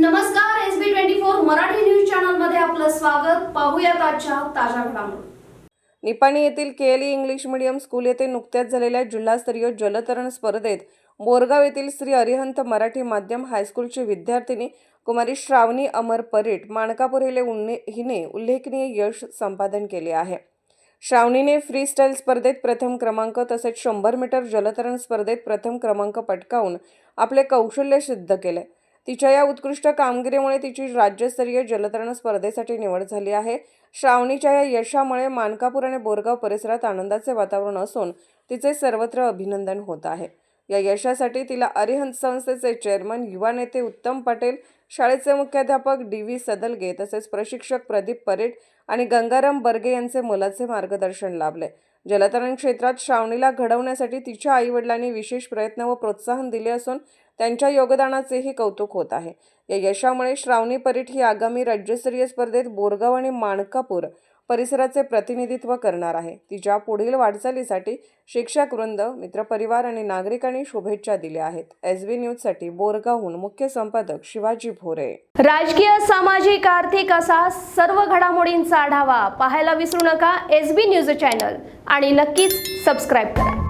नमस्कार S B twenty four Marathi news चॅनलमध्ये आपलं स्वागत. पाहूया आजच्या ताज्या घडामोडी. निपाणी येथील केएलई इंग्लिश मीडियम स्कूल येथे नुकत्याच झालेल्या जिल्हास्तरीय जलतरण स्पर्धेत बोरगाव येथील श्री अरिहंत मराठी माध्यम हायस्कूलची विद्यार्थिनी कुमारी श्रावणी अमर परेट माणकापूर हिले उन्ने हिने उल्लेखनीय यश संपादन केले आहे. श्रावणीने फ्रीस्टाईल स्पर्धेत प्रथम क्रमांक तसेच शंभर मीटर जलतरण स्पर्धेत प्रथम क्रमांक पटकावून आपले कौशल्य सिद्ध केले. तिच्या या उत्कृष्ट कामगिरीमुळे तिची राज्यस्तरीय जलतरण स्पर्धेसाठी निवड झाली आहे. श्रावणीच्या या यशामुळे मानकापूर आणि बोरगाव परिसरात आनंदाचे वातावरण असून तिचे सर्वत्र अभिनंदन होत आहे. या यशासाठी तिला अरिहंत संस्थेचे चेअरमन युवा नेते उत्तम पटेल शाळेचे मुख्याध्यापक डी व्ही सदलगे तसेच प्रशिक्षक प्रदीप परेट आणि गंगाराम बर्गे यांचे मोलाचे मार्गदर्शन लाभले. जलतरण क्षेत्रात श्रावणीला घडवण्यासाठी तिच्या आईवडिलांनी विशेष प्रयत्न व प्रोत्साहन दिले असून त्यांच्या योगदानाचेही कौतुक होत आहे. या यशामुळे श्रावणी परीट ही आगामी राज्यस्तरीय स्पर्धेत बोरगाव आणि माणकापूर परिसराचे प्रतिनिधित्व करणार आहे. तिच्या पुढील वाटचालीसाठी शिक्षक वृंद मित्रपरिवार आणि नागरिकांनी शुभेच्छा दिल्या आहेत. एस बी न्यूजसाठी बोरगावहून मुख्य संपादक शिवाजी भोरे. राजकीय सामाजिक आर्थिक असा सर्व घडामोडींचा आढावा पाहायला विसरू नका. एस बी न्यूज चॅनल आणि नक्कीच सबस्क्राईब करा.